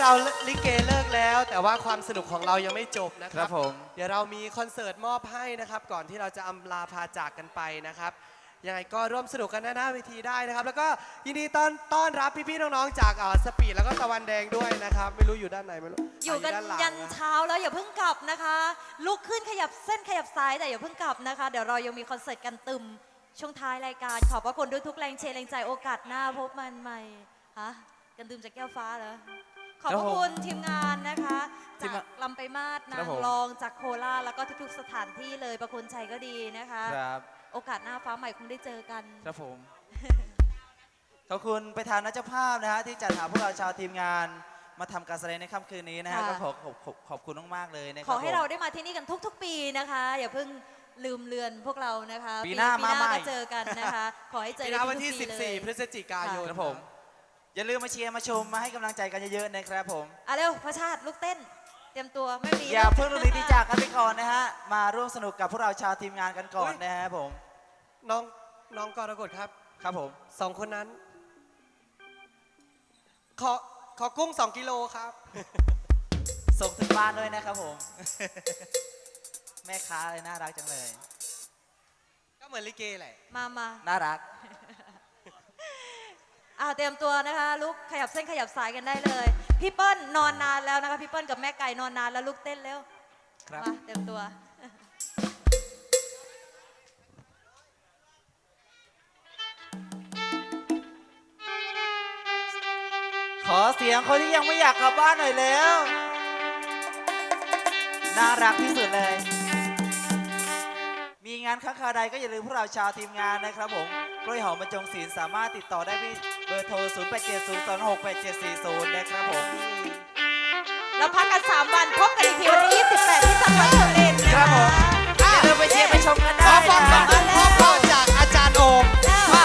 เราลิเกเลิกแล้ว แต่ว่าความสนุกของเรายังไม่จบนะคครัรับบผม เดี๋ยวเรามีคอนเสิร์ตมอบให้นะครับ ก่อนที่เราจะอำลาพาจากกันไปนะครับยังไงก็ร่วมสนุกกันหน้าเวทีได้นะครับ แล้วก็ยินดีต้อนต้อนรับพี่ๆน้องๆจากเอ่อสปีดแล้วก็ตะวันแดงด้วยนะครับ ไม่รู้อยู่ด้านไหนไม่รู้อยู่กันด้าหลังยันนะเช้าแล้วอย่าเพิ่งกลับนะคะ ลุกขึ้นขยับเส้นขยับซ้ายแต่อย่าเพิ่งกลับนะคะ เดี๋ยวเรายังมีคอนเสิร์ตกันตึมช่วงท้ายรายการ ขอบพระคุณด้วยทุกแรงเชียร์แรงใจโอกาสหน้าพบมันใหม่ฮะกันตึมจากแก้วฟ้าเหรอ ขอบพระคุณทีมงานนะคะ ทีมจากงานลำไปมาศครันาบงผม รองจากโคราชแล้วก็ทุกๆสถานที่เลยประคุณชัยก็ดีนะคะ ครับโอกาสหน้าฟ้าใหม่คงได้เจอกัน ครับผม ขอบคุณไปทางนักเจ้าภาพนะฮะที่จัดหาพวกเราชาวทีมงานมาทำการแสดงในค่ำคืนนี้นะฮะค่ะ ก็ขอขอบขอบขอบคุณมากๆเลยนะคขรับอให้ผม เราได้มาที่นี่กันทุก ๆ ปีนะคะ อย่าเพิ่งลืมเลือนพวกเรานะคะปีหน้ามาใหม่ ก็เจอกันนะคะ ขอให้เจอปีหกัน้านวันที่ ทุกๆปีเลย 14 พฤศจิกายนครับผม อย่าลืมมาเชียร์มาชมมาให้กำลังใจกันเยอะๆนะครับผม อะเร็วพระชาติลูกเต้น เตรียมตัวไม่มีอย่าเพิ่งรีบดีจากกันไปก่อนนะฮะ มาร่วมสนุกกับพวกเราชาวทีมงานกันก่อนนะฮะผม น้องน้องกรกฎครับครับผม สองคนนั้น ขอขอกุ้ง2กิโลครับ ส่งถึงบ้านด้วยนะครับผม แม่ค้าเลยน่ารักจังเลย ก็เหมือนลิเกแหละ มามาน่ารัก อ่าเตรียมตัวนะคะลุกขยับเส้นขยับสายกันได้เลย พี่เปิ้ลนอนนานแล้วนะคะพี่เปิ้ลกับแม่ไก่นอนนานแล้วลุกเต้นเร็วครับมาเตรียมตัว ขอเสียงคนที่ยังไม่อยากกลับบ้านหน่อยแล้ว น่ารักที่สุดเลย มีงานค้างคาใดก็อย่าลืมพวกเราชาวทีมงานนะครับผม กล้วยหอมบรรจงศิลป์สามารถติดต่อได้ที่เบอร์โทร 0 8 7 0 2 6 8 7 4 0 นะครับผมแล้วพักกัน 3 วันพบกันอีกทีวันที่28ที่จังหวัดสุรินทร์นะครัคะบผม อย่าลืมไปเชียร์ไปชมกันขได้อฟังนะ คำพูดพ่อๆจากอาจารย์โอมแล้วมา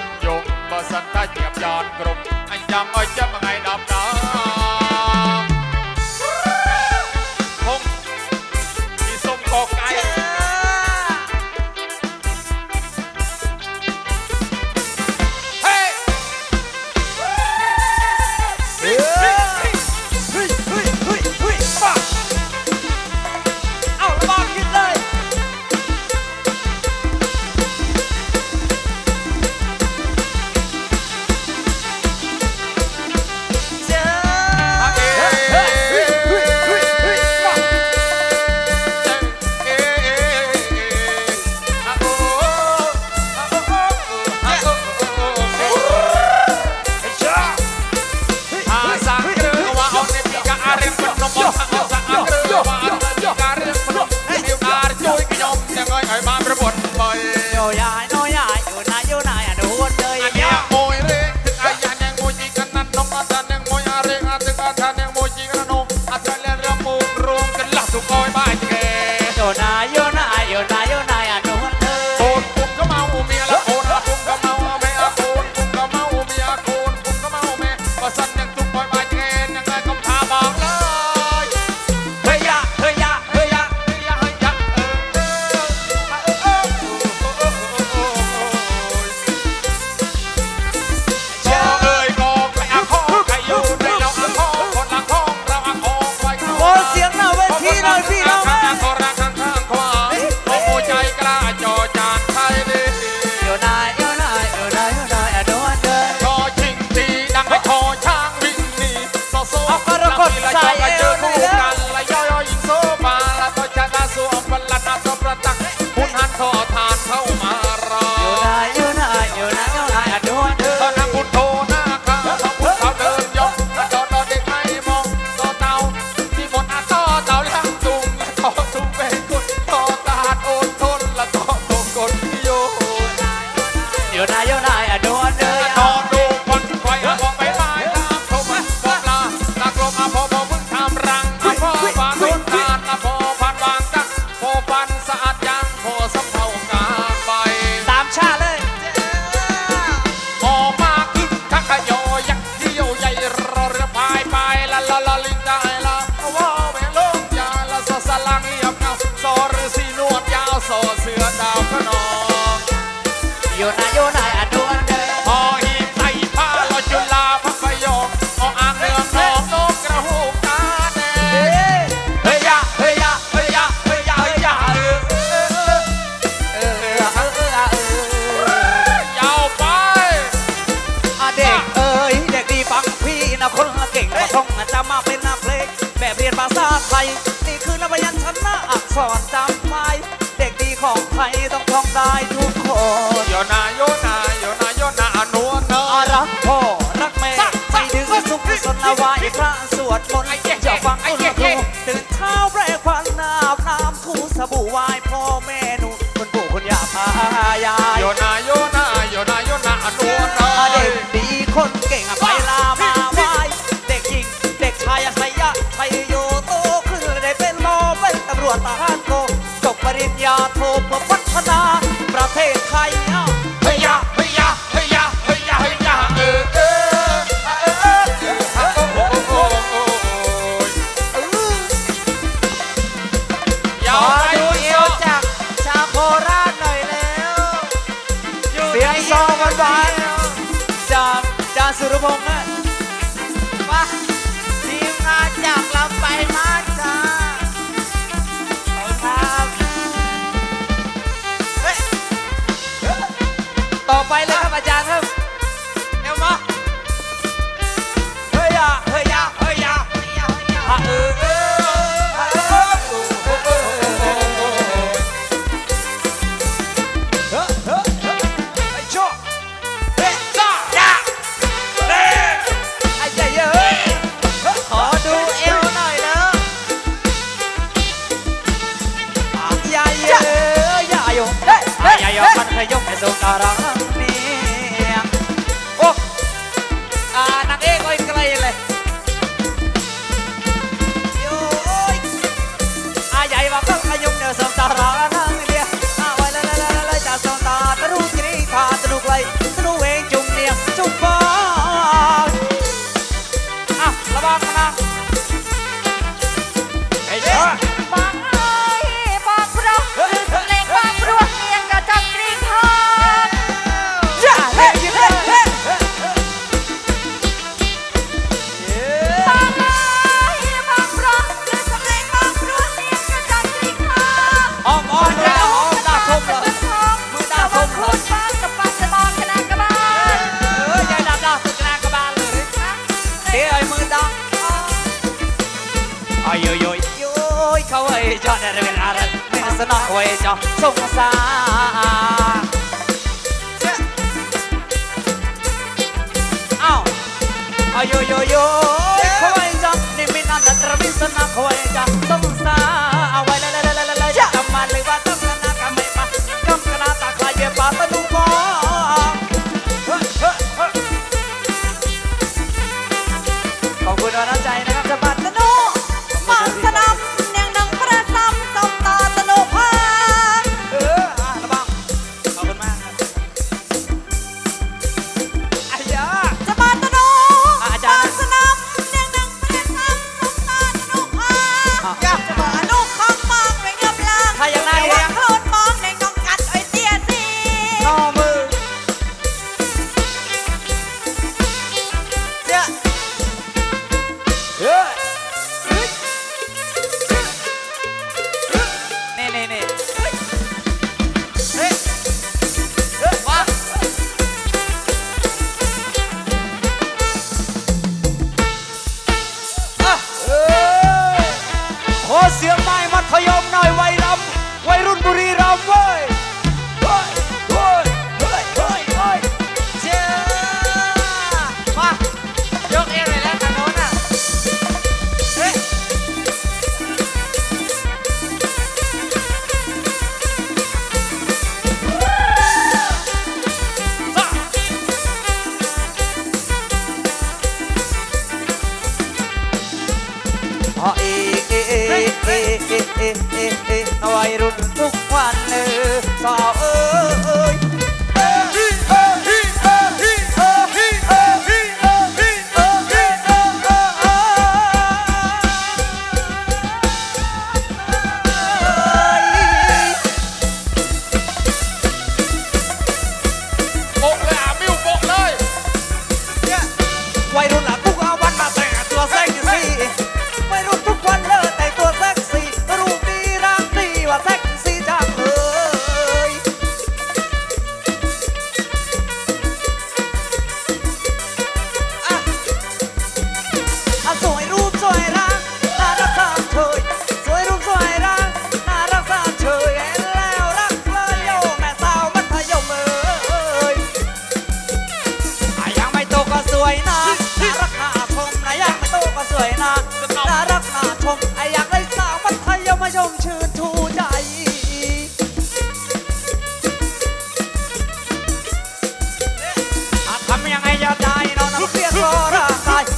តយំបើសិនតែជាបយត់គ្រប់អញចង់ឲ្យចាំថ្ងៃ10ដល់ ขอนจำไว้เด็กดีของไทยต้องท่องได้ทุกคนโยนาโยนาโยนาโยนาอนุนเนอรักพ่อรักแม่ไม่ดึงสุขสนละวายพระสวดมนต์อย่าฟังคนครูตื่นเช้าแปรงฟันน้ำน้ำคู่สบู่วายพ่อแม่หนูคนปู่คนย่าพายายโยนาโยนาโยนาโยนาอนุนเนอเด็กดีคนเก่งไปลามา up, up. อาจารย์ครับเอวมาเฮ้ยยาเฮ้ยยาเฮ้ยยาฮะเออเออฮะเออโอ้โอ้โอ้โอ้โอ้โอ้เฮ้อเฮ้อเฮ้อไอ้ชั่วเฮ้ยจ้ายาเฮ้ยไอ้ใจเยอะเฮ้ยเฮ้อขอดูเอวหน่อยนะอ่ะยาเยอะยาโยเฮ้ยเฮ้ย ยายอมมันเคยยกแต่สุการะ สนอไว้จ้สงสารเอ้าอโยโยโยคอยจับนี่มีนานตระวิสนาคอยจับสงสารเอาไว้เลยเลยเลยเลยจำมาเลยว่าต้องกนาคำไม่มากำกนาตาคลายเย็บปาตะลุ่ม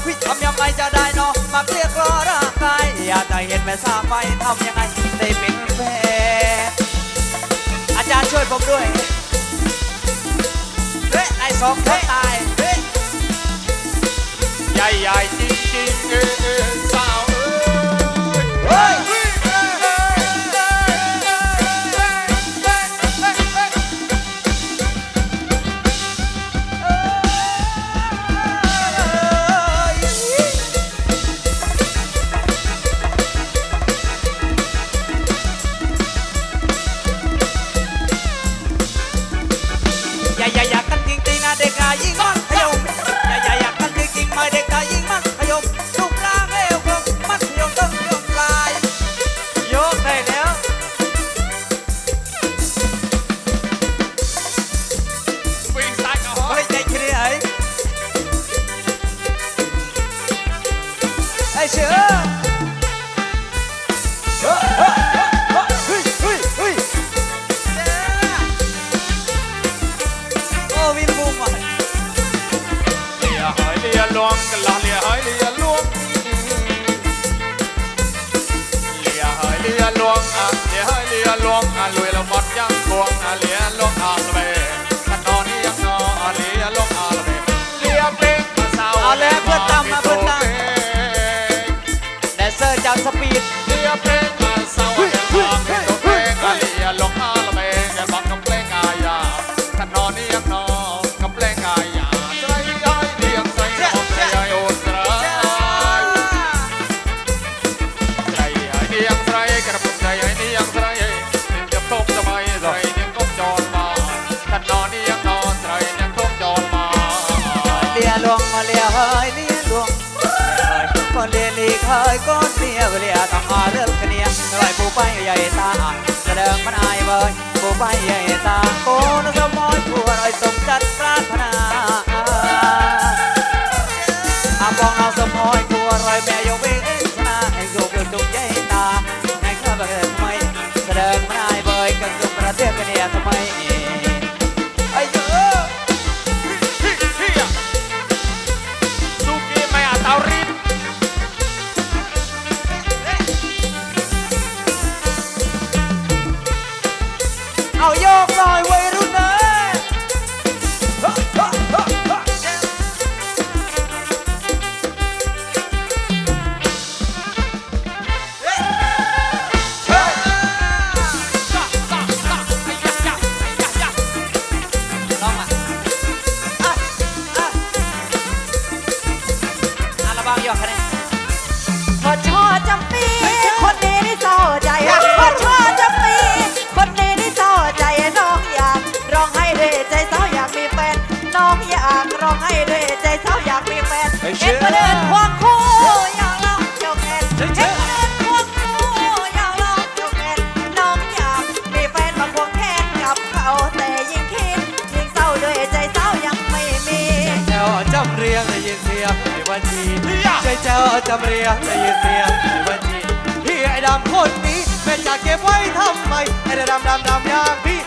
วิทำยังไงจะได้เนาะมาเรียกรอร่างกายอยากจะเห็นแม่สาวไฟทำยังไงได้เป็นแฟนอาจารย์ช่วยผมด้วยเฮ้ไอ้สองเขาตายเฮ้ใหญ่ใหญ่จริงจริง ay, ay. Bonus of my poor, I took that crap now. about your friend. จำเรียงได้ยินเสียงในวันนี้พี่ไอ้ดำคนนี้แม่จะเก็บไว้ทำไมไอ้ดำดำดำอย่างพี่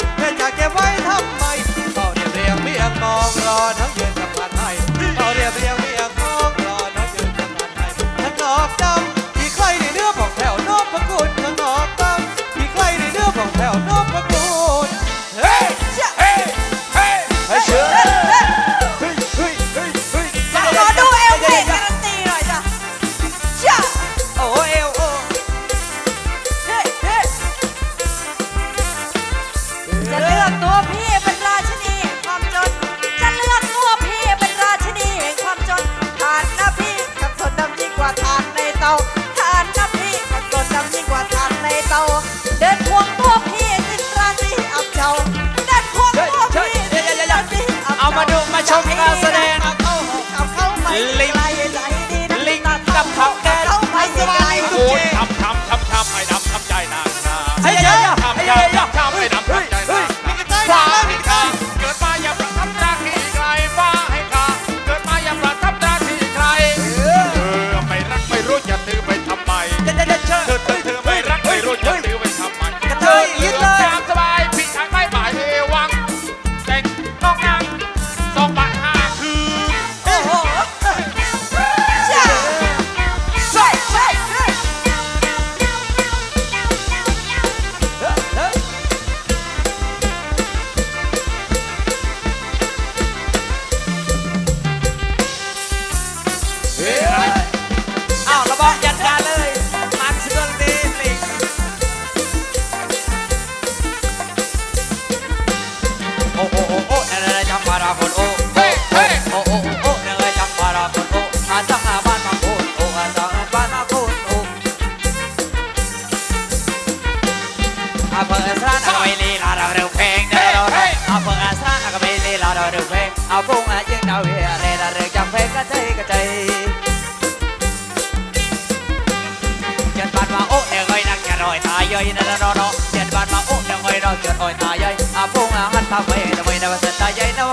บ่ยัดใจ ጌታ ሆይ ወይ ነበሰላ ያይ ነው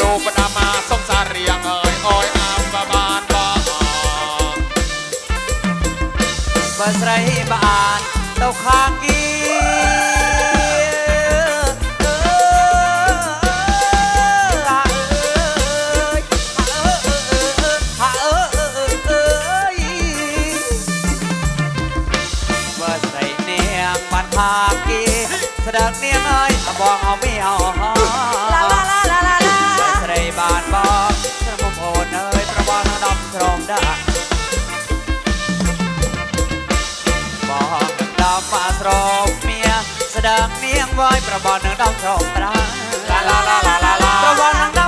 លោបដាមាសុំសារៀងអើយអើយអាមបានបងបើស្រីបានទៅខាងគីស្ដេចនាងបានផាគេស្ដេចនាងអើយបងអោមីអោ ដាក់បងដល់មកស្រោមៀស្ដាមៀងវាយប្របល់នឹងដល់ត្រង់ប្រាឡាឡាឡាឡាឡាប្របល់នឹង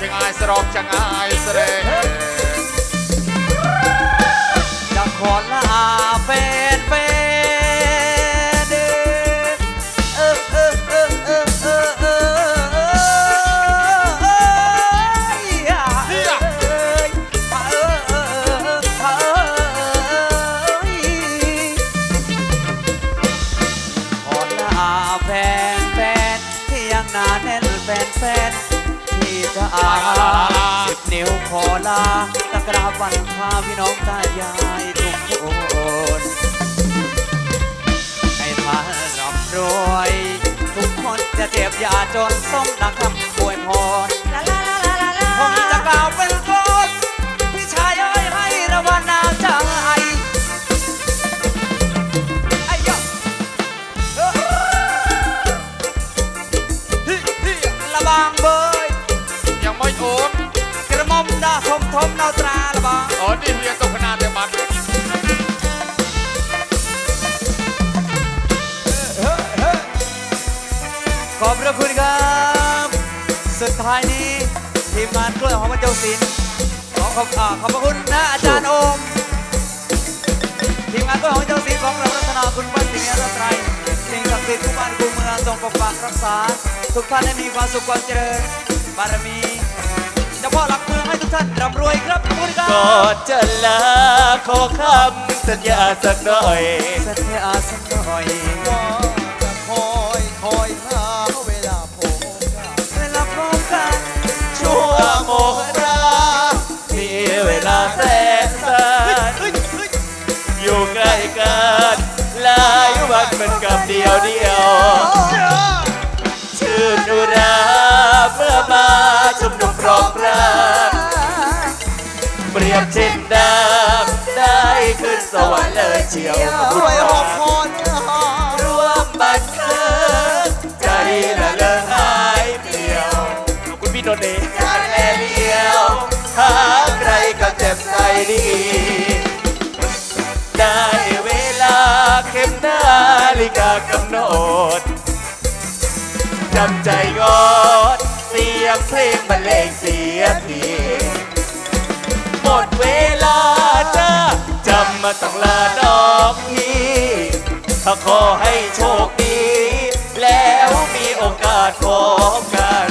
ចង្អាយស្រោបចង្អាយស្រេចដល់ខលា ตะกราบันพาพี่น้องตายายทุกคนให้พาร่ำรวย ทุกคนจะเจ็บอย่าจนสมดังคำอวยพร ที่กขอบพระคุณครับ สุดท้ายนี้ทีมงานกล้วยหอมบรรจงศิลป์ขอขอบอ่าคุณนะอาจารย์อม ทีมงานกล้วยหอมบจงศิลป์ของเรารัตนาคุณบ้านสิงห์รตน์ไตรสิ่ป์ทุกบ้านคู่มละสองปปักรักษา ทุกท่านมีความสุขความเจริญบารมีเจ้าพ่อหลัก ทุกท่านร่ำรวยครับขอบคุณครัก่อนบจะลาขอคำสัญญาสักหน่อย สัญญาสักหน่อยว่าจะคอยคอยหาเวลาพบกันเวลาพบกันชั่วโมงรามีเวลาแสนสั้นอยู่ใกล้กันหลายวันเหมือนกับเดียวเดียวชื่นอุราเมื่อมาชุมนุมพร้อมรักเสวรรค์เลยเชียวขอบคุณด้วยคหรัอบคอนหอร่วมบันเทิงใจละเลงหายเปลี่ยวขอบคุณพี่โนเดชการแลเลี้ยวหาใครก็เจ็บใจดี ได้เวลาเข็มนาฬิกากำหนดจำใจงอดเสียงเพลงบรรเลงเสียทีหมดเวลาจ้าจำ มาต้องลาดอกนี้ถ้าขอให้โชคดี แล้วมีโอกาสพบกัน